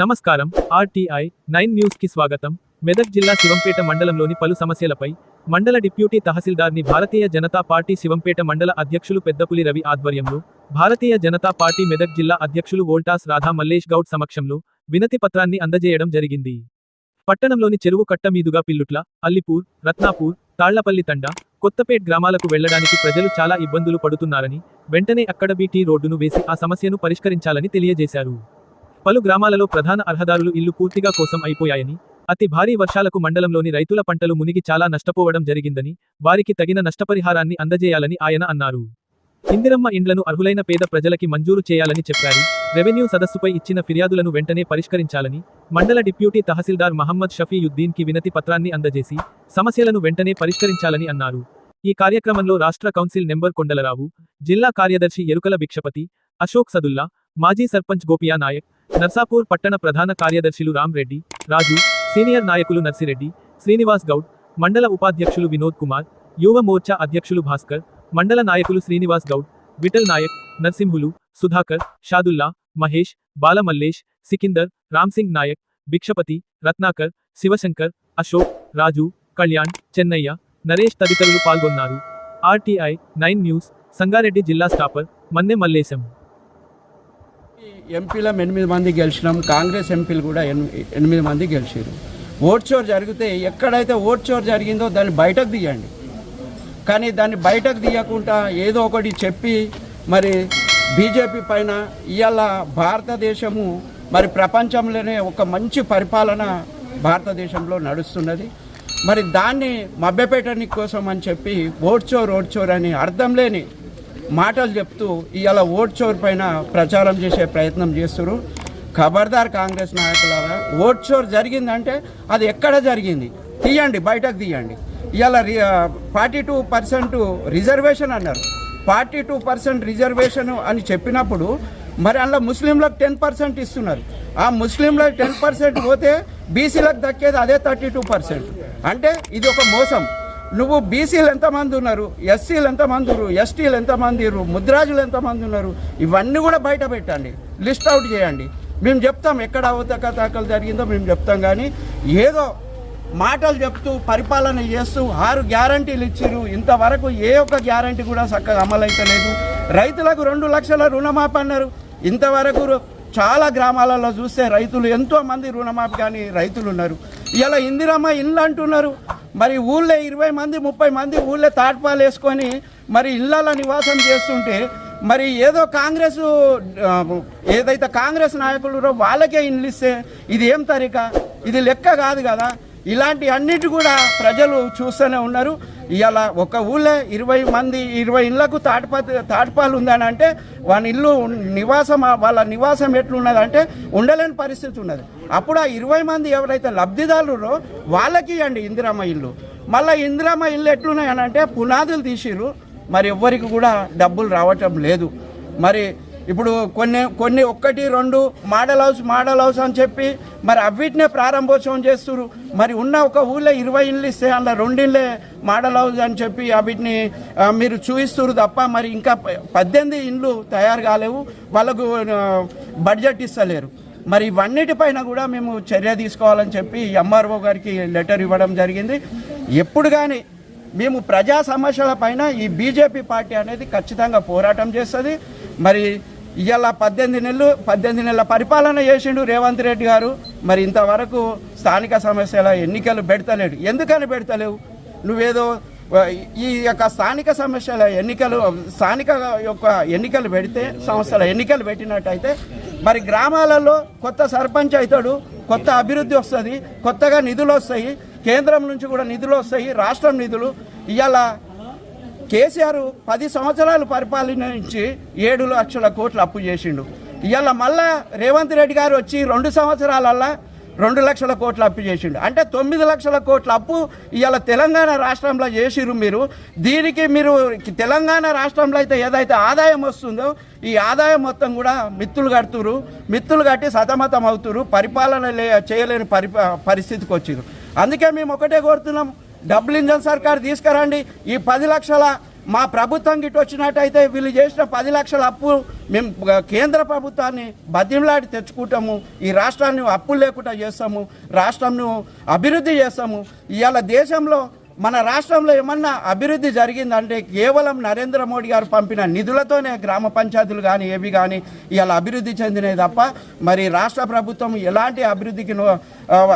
నమస్కారం. RTI nine న్యూస్కి స్వాగతం. మెదక్ జిల్లా శివంపేట మండలంలోని పలు సమస్యలపై మండల డిప్యూటీ తహసీల్దార్ని భారతీయ జనతా పార్టీ శివంపేట మండల అధ్యక్షులు పెద్దపులి రవి ఆధ్వర్యంలో భారతీయ జనతా పార్టీ మెదక్ జిల్లా అధ్యక్షులు వోల్టాస్ రాధా మల్లేష్ గౌడ్ సమక్షంలో వినతి పత్రాన్ని అందజేయడం జరిగింది. పట్టణంలోని చెరువు కట్ట మీదుగా పిల్లుట్ల అల్లిపూర్ రత్నాపూర్ తాళ్ళపల్లి తండ కొత్తపేట్ గ్రామాలకు వెళ్ళడానికి ప్రజలు చాలా ఇబ్బందులు పడుతున్నారని వెంటనే అక్కడ బీటీ రోడ్డును వేసి ఆ సమస్యను పరిష్కరించాలని తెలియజేశారు. పలు గ్రామాలలో ప్రధాన అర్హదారులు ఇల్లు పూర్తిగా కోసం అయిపోయాయని అతి భారీ వర్షాలకు మండలంలోని రైతుల పంటలు మునిగి చాలా నష్టపోవడం జరిగిందని వారికి తగిన నష్టపరిహారాన్ని అందజేయాలని ఆయన అన్నారు. ఇందిరమ్మ ఇండ్లను అర్హులైన పేద ప్రజలకి మంజూరు చేయాలని చెప్పారు. రెవెన్యూ సదస్సుపై ఇచ్చిన ఫిర్యాదులను వెంటనే పరిష్కరించాలని మండల డిప్యూటీ తహసీల్దార్ మహమ్మద్ షఫీయుద్దీన్కి వినతి పత్రాన్ని అందజేసి సమస్యలను వెంటనే పరిష్కరించాలని అన్నారు. ఈ కార్యక్రమంలో రాష్ట్ర కౌన్సిల్ నెంబర్ కొండలరావు జిల్లా కార్యదర్శి ఎరుకల భిక్షపతి అశోక్ సదుల్లా మాజీ సర్పంచ్ గోపియా నాయక్ నర్సాపూర్ పట్టణ ప్రధాన కార్యదర్శులు రామ్ రెడ్డి రాజు సీనియర్ నాయకులు నర్సిరెడ్డి శ్రీనివాస్ గౌడ్ మండల ఉపాధ్యక్షులు వినోద్ కుమార్ యువ మోర్చా అధ్యక్షులు భాస్కర్ మండల నాయకులు శ్రీనివాస్ గౌడ్ విఠల్ నాయక్ నర్సింహులు సుధాకర్ షాదుల్లా మహేష్ బాలమల్లేష్ సికిందర్ రామ్సింగ్ నాయక్ భిక్షపతి రత్నాకర్ శివశంకర్ అశోక్ రాజు కళ్యాణ్ చెన్నయ్య నరేష్ తదితరులు పాల్గొన్నారు ఆర్టీఐ నైన్ న్యూస్ సంగారెడ్డి జిల్లా స్టాపర్ మన్నె మల్లేశం ఎంపీలం ఎనిమిది మంది గెలిచినాం కాంగ్రెస్ ఎంపీలు కూడా ఎనిమిది మంది గెలిచారు ఓట్ చోర్ జరిగితే ఎక్కడైతే ఓట్ చోర్ జరిగిందో దాన్ని బయటకు తీయండి. కానీ దాన్ని బయటకు తీయకుండా ఏదో ఒకటి చెప్పి మరి బీజేపీ పైన ఇవాళ భారతదేశము మరి ప్రపంచంలోనే ఒక మంచి పరిపాలన భారతదేశంలో నడుస్తున్నది. మరి దాన్ని మభ్యపెట్టని కోసం అని చెప్పి ఓడ్చోర్ ఓడ్చోర్ అని అర్థం లేని మాటలు చెప్తూ ఇవాళ ఓట్ చోర్ పైన ప్రచారం చేసే ప్రయత్నం చేస్తున్నారు ఖబర్దార్ కాంగ్రెస్ నాయకులారా ఓట్ చోర్ జరిగిందంటే అది ఎక్కడ జరిగింది? తీయండి బయటకు తీయండి. ఇవాళ ఫార్టీ టూ పర్సెంట్ రిజర్వేషన్ అన్నారు. ఫార్టీ టూ పర్సెంట్ రిజర్వేషన్ అని చెప్పినప్పుడు మరి అందులో ముస్లింలకు టెన్ పర్సెంట్ ఇస్తున్నారు. ఆ ముస్లింలకు టెన్ పర్సెంట్ పోతే బీసీలకు దక్కేది అదే థర్టీ టూ పర్సెంట్. అంటే ఇది ఒక మోసం. నువ్వు బీసీలు ఎంతమంది ఉన్నారు? ఎస్సీలు ఎంతమంది ఉన్నారు? ఎస్టీలు ఎంతమంది ఉన్నారు? ముద్రాజులు ఎంతమంది ఉన్నారు? ఇవన్నీ కూడా బయట పెట్టండి. లిస్ట్ అవుట్ చేయండి. మేము చెప్తాం ఎక్కడ అవతకతాకలు జరిగిందో మేము చెప్తాం కానీ ఏదో మాటలు చెప్తూ పరిపాలన చేస్తూ ఆరు గ్యారంటీలు ఇచ్చిరు ఇంతవరకు ఏ ఒక్క గ్యారంటీ కూడా చక్కగా అమలైతలేదు. రైతులకు రెండు లక్షల రుణమాపన్నారు ఇంతవరకు చాలా గ్రామాలలో చూస్తే రైతులు ఎంతోమంది రుణమాఫీ కానీ రైతులు ఉన్నారు. ఇలా ఇందిరమ్మ ఇల్లు అంటున్నారు. మరి ఊళ్ళో ఇరవై మంది ముప్పై మంది ఊళ్ళో తాట్పాలు వేసుకొని మరి ఇళ్ళలో నివాసం చేస్తుంటే మరి ఏదో కాంగ్రెస్ ఏదైతే కాంగ్రెస్ నాయకులు వాళ్ళకే ఇండ్లు ఇస్తే ఇది ఏం తరిక? ఇది లెక్క కాదు కదా. ఇలాంటి అన్నిటి కూడా ప్రజలు చూస్తూనే ఉన్నారు. ఇవాళ ఒక ఊళ్ళో ఇరవై మంది ఇరవై ఇళ్ళకు తాటిపా తాటిపాలు ఉందని అంటే వాళ్ళ ఇల్లు నివాసం వాళ్ళ నివాసం ఎట్లున్నదంటే ఉండలేని పరిస్థితి ఉన్నది. అప్పుడు ఆ ఇరవై మంది ఎవరైతే లబ్ధిదారులో వాళ్ళకి ఇవ్వండి ఇందిరమ్మ ఇల్లు. మళ్ళీ ఇందిరమ్మ ఇల్లు ఎట్లున్నాయని అంటే పునాదులు తీసిరు మరి ఎవ్వరికి కూడా డబ్బులు రావటం లేదు. మరి ఇప్పుడు కొన్ని కొన్ని ఒక్కటి రెండు మోడల్ హౌస్ మోడల్ హౌస్ అని చెప్పి మరి అవిటినే ప్రారంభోత్సవం చేస్తున్నారు మరి ఉన్న ఒక ఊళ్ళో ఇరవై ఇండ్లు ఇస్తే అందులో రెండిళ్ళే మోడల్ హౌస్ అని చెప్పి అవిటిని మీరు చూపిస్తున్నారు తప్ప మరి ఇంకా పద్దెనిమిది ఇండ్లు తయారు కాలేవు. వాళ్ళకు బడ్జెట్ ఇస్తలేరు. మరి ఇవన్నిటిపైన కూడా మేము చర్య తీసుకోవాలని చెప్పి ఎంఆర్ఓ గారికి లెటర్ ఇవ్వడం జరిగింది. ఎప్పుడు కానీ మేము ప్రజా సమస్యల పైన ఈ బీజేపీ పార్టీ అనేది ఖచ్చితంగా పోరాటం చేస్తుంది. మరి ఇవాళ పద్దెనిమిది నెలలు పద్దెనిమిది నెలల పరిపాలన చేసిండు రేవంత్ రెడ్డి గారు. మరి ఇంతవరకు స్థానిక సమస్యల ఎన్నికలు పెడతలేడు. ఎందుకని పెడతలేవు? నువ్వేదో ఈ యొక్క స్థానిక సమస్యల ఎన్నికలు స్థానిక యొక్క ఎన్నికలు పెడితే సంస్థల ఎన్నికలు పెట్టినట్టయితే మరి గ్రామాలలో కొత్త సర్పంచ్ అవుతాడు కొత్త అభివృద్ధి వస్తుంది కొత్తగా నిధులు వస్తాయి కేంద్రం నుంచి కూడా నిధులు వస్తాయి రాష్ట్రం నిధులు. ఇవాళ కేసీఆర్ పది సంవత్సరాలు పరిపాలించి ఏడు లక్షల కోట్లు అప్పు చేసిండు. ఇవాళ మళ్ళా రేవంత్ రెడ్డి గారు వచ్చి రెండు సంవత్సరాలల్లా రెండు లక్షల కోట్లు అప్పు చేసిండు. అంటే తొమ్మిది లక్షల కోట్ల అప్పు ఇవాళ తెలంగాణ రాష్ట్రంలో చేసిరు మీరు. దీనికి మీరు తెలంగాణ రాష్ట్రంలో అయితే ఏదైతే ఆదాయం వస్తుందో ఈ ఆదాయం మొత్తం కూడా మిత్తులు కడుతురు మిత్తులు కట్టి సతమతం అవుతురు పరిపాలన లే చేయలేని పరిస్థితికి వచ్చిరు అందుకే మేము ఒకటే కోరుతున్నాం. డబుల్ ఇంజన్ సర్కార్ తీసుకురండి. ఈ పది లక్షల మా ప్రభుత్వం గిట్ వచ్చినట్టయితే వీళ్ళు చేసిన పది లక్షల అప్పు మేము కేంద్ర ప్రభుత్వాన్ని బతిమలాడి తెచ్చుకుంటాము. ఈ రాష్ట్రాన్ని అప్పులు లేకుండా చేస్తాము. రాష్ట్రంను అభివృద్ధి చేస్తాము. ఇవాళ దేశంలో మన రాష్ట్రంలో ఏమన్నా అభివృద్ధి జరిగిందంటే కేవలం నరేంద్ర మోడీ గారు పంపిన నిధులతోనే గ్రామ పంచాయతీలు కానీ ఏవి కానీ ఇలా అభివృద్ధి చెందినాయి తప్ప మరి రాష్ట్ర ప్రభుత్వం ఎలాంటి అభివృద్ధికి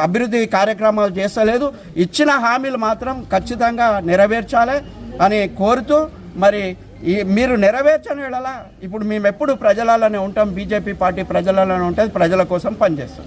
అభివృద్ధి కార్యక్రమాలు చేస్తలేదు. ఇచ్చిన హామీలు మాత్రం ఖచ్చితంగా నెరవేర్చాలి అని కోరుతూ మరి ఈ మీరు నెరవేర్చని వేళలా ఇప్పుడు మేము ఎప్పుడు ప్రజలలోనే ఉంటాం. బీజేపీ పార్టీ ప్రజలలోనే ఉంటుంది. ప్రజల కోసం పనిచేస్తాం.